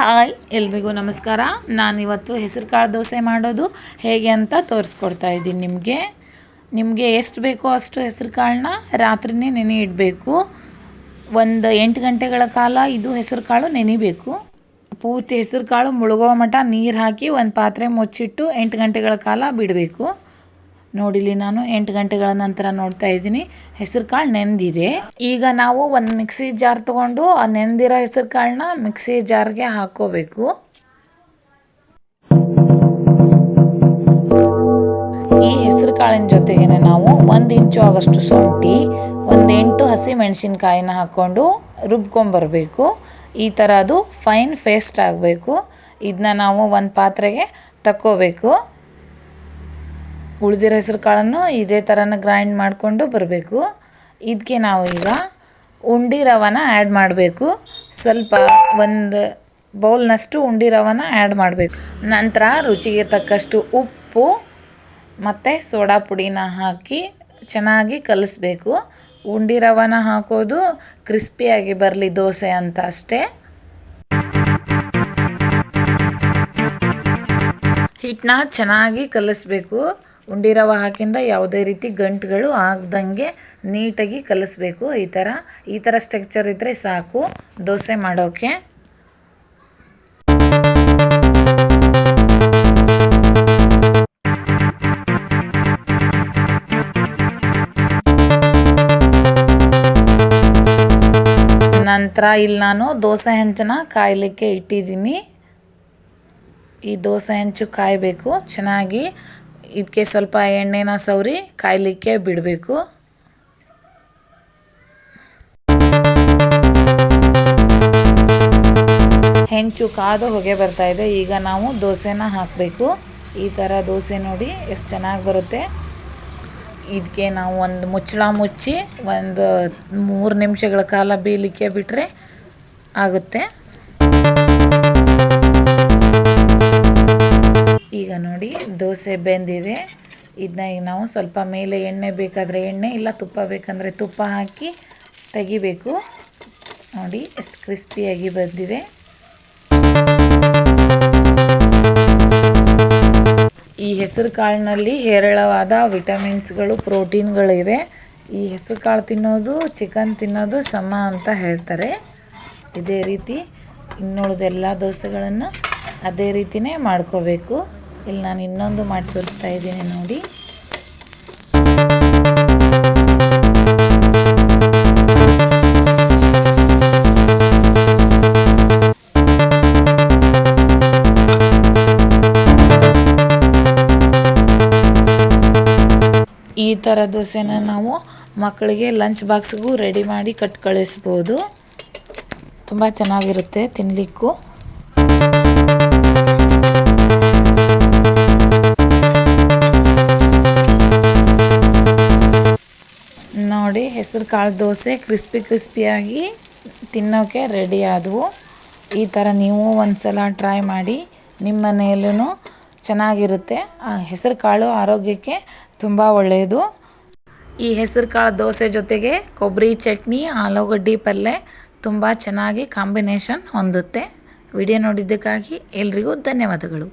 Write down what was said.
Hi, ಎಲ್ರಿಗೂ ನಮಸ್ಕಾರ. ನಾನಿವತ್ತು ಹೆಸರು ಕಾಳು ದೋಸೆ ಮಾಡೋದು. ಹೇಗೆ ಅಂತ ತೋರಿಸ್ಕೊಡ್ತಾ ಇದ್ದೀನಿ ನಿಮಗೆ. ನಿಮಗೆ ಎಷ್ಟು ಬೇಕೋ ಅಷ್ಟು ಹೆಸರು ಕಾಳನ್ನ ರಾತ್ರಿನೇ ನೆನೆ ಇಡಬೇಕು ಒಂದು ಎಂಟು ಗಂಟೆಗಳ ಕಾಲ ಇದು ಹೆಸರು ಕಾಳು ನೆನಿಬೇಕು. ಪೂರ್ತಿ ಹೆಸರು ಕಾಳು ಮುಳುಗೋ ಮಟ್ಟ ನೀರು ಹಾಕಿ ಒಂದು ಪಾತ್ರೆ ಮುಚ್ಚಿಟ್ಟು ಎಂಟು ಗಂಟೆಗಳ ಕಾಲ ಬಿಡಬೇಕು. ನೋಡಿಲಿ ನಾನು. ಎಂಟು ಗಂಟೆಗಳ ನಂತರ ನೋಡ್ತಾ ಇದ್ದೀನಿ. ಹೆಸರು ಕಾಳು ನೆಂದಿದೆ. ಈಗ ನಾವು ಒಂದು ಮಿಕ್ಸಿ ಜಾರ್ ತಗೊಂಡು ಆ ನೆಂದಿರೋ ಹೆಸರು ಕಾಳನ್ನ ಮಿಕ್ಸಿ ಜಾರ್ಗೆ ಹಾಕೋಬೇಕು ಈ ಹೆಸರು ಕಾಳಿನ ಜೊತೆಗೆ ನಾವು ಒಂದು ಇಂಚು ಆಗಷ್ಟು ಶುಂಠಿ, ಒಂದು ಎಂಟು ಹಸಿ ಮೆಣಸಿನ್ಕಾಯಿನ ಹಾಕ್ಕೊಂಡು ರುಬ್ಕೊಂಬರ್ಬೇಕು ಈ ಥರ ಅದು ಫೈನ್ ಫೇಸ್ಟ್ ಆಗಬೇಕು. ಇದನ್ನ ನಾವು ಒಂದು ಪಾತ್ರೆಗೆ ತಕ್ಕೋಬೇಕು. ಉಳಿದಿರೋ ಹೆಸರು ಕಾಳನ್ನು ಇದೇ ಥರನೇ ಗ್ರೈಂಡ್ ಮಾಡಿಕೊಂಡು ಬರಬೇಕು. ಇದಕ್ಕೆ ನಾವು ಈಗ ಉಂಡಿ ರವನ ಆ್ಯಡ್ ಮಾಡಬೇಕು. ಸ್ವಲ್ಪ ಒಂದು ಬೌಲ್ನಷ್ಟು ಉಂಡಿ ರವನ ಆ್ಯಡ್ ಮಾಡಬೇಕು. ನಂತರ ರುಚಿಗೆ ತಕ್ಕಷ್ಟು ಉಪ್ಪು ಮತ್ತು ಸೋಡಾ ಪುಡಿನ ಹಾಕಿ ಚೆನ್ನಾಗಿ ಕಲಿಸ್ಬೇಕು. ಉಂಡಿ ರವನ ಹಾಕೋದು ಕ್ರಿಸ್ಪಿಯಾಗಿ ಬರಲಿ ದೋಸೆ ಅಂತ ಅಷ್ಟೇ. ಹಿಟ್ಟನ್ನ ಚೆನ್ನಾಗಿ ಕಲಿಸ್ಬೇಕು. ಉಂಡಿ ರವೆ ಹಾಕಿಂದ ಯಾವುದೇ ರೀತಿ ಗಂಟುಗಳು ಆಗ್ದಂಗೆ ನೀಟಾಗಿ ಕಲಿಸ್ಬೇಕು. ಈ ಥರ ಈ ಥರ ಸ್ಟ್ರಕ್ಚರ್ ಇದ್ದರೆ ಸಾಕು. ದೋಸೆ ಮಾಡೋಕ್ಕೆ ನಂತರ ಇಲ್ಲಿ ನಾನು ದೋಸೆ ಹೆಂಚನ ಕಾಯಲಿಕ್ಕೆ ಇಟ್ಟಿದ್ದೀನಿ. ಈ ದೋಸೆ ಹೆಂಚು ಕಾಯಬೇಕು. ಚೆನ್ನಾಗಿ ಇದಕ್ಕೆ ಸ್ವಲ್ಪ ಎಣ್ಣೆನ ಸವರಿ ಕಾಯಲಿಕ್ಕೆ ಬಿಡಬೇಕು. ಹೆಂಚು ಕಾದು ಹೊಗೆ ಬರ್ತಾ ಇದೆ, ಈಗ ನಾವು ದೋಸೆನ ಹಾಕಬೇಕು. ಈ ಥರ ದೋಸೆ ನೋಡಿ ಎಷ್ಟು ಚೆನ್ನಾಗಿ ಬರುತ್ತೆ. ಇದಕ್ಕೆ ನಾವು ಒಂದು ಮುಚ್ಚಳ ಮುಚ್ಚಿ ಒಂದು ಮೂರು ನಿಮಿಷಗಳ ಕಾಲ ಬೀಲಿಕ್ಕೆ ಬಿಟ್ಟರೆ ಆಗುತ್ತೆ. ದೋಸೆ ಬೆಂದಿದೆ. ಇದನ್ನ ಈಗ ನಾವು ಸ್ವಲ್ಪ ಮೇಲೆ ಎಣ್ಣೆ ಬೇಕಾದರೆ ಎಣ್ಣೆ, ಇಲ್ಲ ತುಪ್ಪ ಬೇಕಂದರೆ ತುಪ್ಪ ಹಾಕಿ ತೆಗಿಬೇಕು. ನೋಡಿ, ಎಷ್ಟು ಕ್ರಿಸ್ಪಿಯಾಗಿ ಬಂದಿದೆ. ಈ ಹೆಸರು ಕಾಳಿನಲ್ಲಿ ಹೇರಳವಾದ ವಿಟಮಿನ್ಸ್ಗಳು, ಪ್ರೋಟೀನ್ಗಳಿವೆ. ಈ ಹೆಸರು ಕಾಳು ತಿನ್ನೋದು, ಚಿಕನ್ ತಿನ್ನೋದು ಸಮ ಅಂತ ಹೇಳ್ತಾರೆ. ಇದೇ ರೀತಿ ಇನ್ನುಳಿದೆಲ್ಲ ದೋಸೆಗಳನ್ನು ಅದೇ ರೀತಿಯೇ ಮಾಡ್ಕೋಬೇಕು. ಇಲ್ಲಿ ನಾನು ಇನ್ನೊಂದು ಮಾಡಿ ತೋರಿಸ್ತಾ ಇದ್ದೀನಿ ನೋಡಿ. ಈ ಥರ ದೋಸೆನ ನಾವು ಮಕ್ಕಳಿಗೆ ಲಂಚ್ ಬಾಕ್ಸ್ಗೂ ರೆಡಿ ಮಾಡಿ ಕಟ್ ಕಳಿಸ್ಬೋದು. ತುಂಬ ಚೆನ್ನಾಗಿರುತ್ತೆ ತಿನ್ನಲಿಕ್ಕೂ ನೋಡಿ, ಹೆಸರು ಕಾಳು ದೋಸೆ ಕ್ರಿಸ್ಪಿ ಕ್ರಿಸ್ಪಿಯಾಗಿ ತಿನ್ನೋಕ್ಕೆ ರೆಡಿ ಆದವು. ಈ ಥರ ನೀವು ಒಂದು ಸಲ ಟ್ರೈ ಮಾಡಿ ನಿಮ್ಮ ಮನೆಯಲ್ಲೂ ಚೆನ್ನಾಗಿರುತ್ತೆ. ಆ ಹೆಸರು ಕಾಳು ಆರೋಗ್ಯಕ್ಕೆ ತುಂಬ ಒಳ್ಳೆಯದು ಈ ಹೆಸರು ಕಾಳು ದೋಸೆ ಜೊತೆಗೆ ಕೊಬ್ಬರಿ ಚಟ್ನಿ, ಆಲೂಗಡ್ಡೆ ಪಲ್ಯ ತುಂಬ ಚೆನ್ನಾಗಿ ಕಾಂಬಿನೇಷನ್ ಹೊಂದುತ್ತೆ. ವಿಡಿಯೋ ನೋಡಿದ್ದಕ್ಕಾಗಿ ಎಲ್ರಿಗೂ ಧನ್ಯವಾದಗಳು.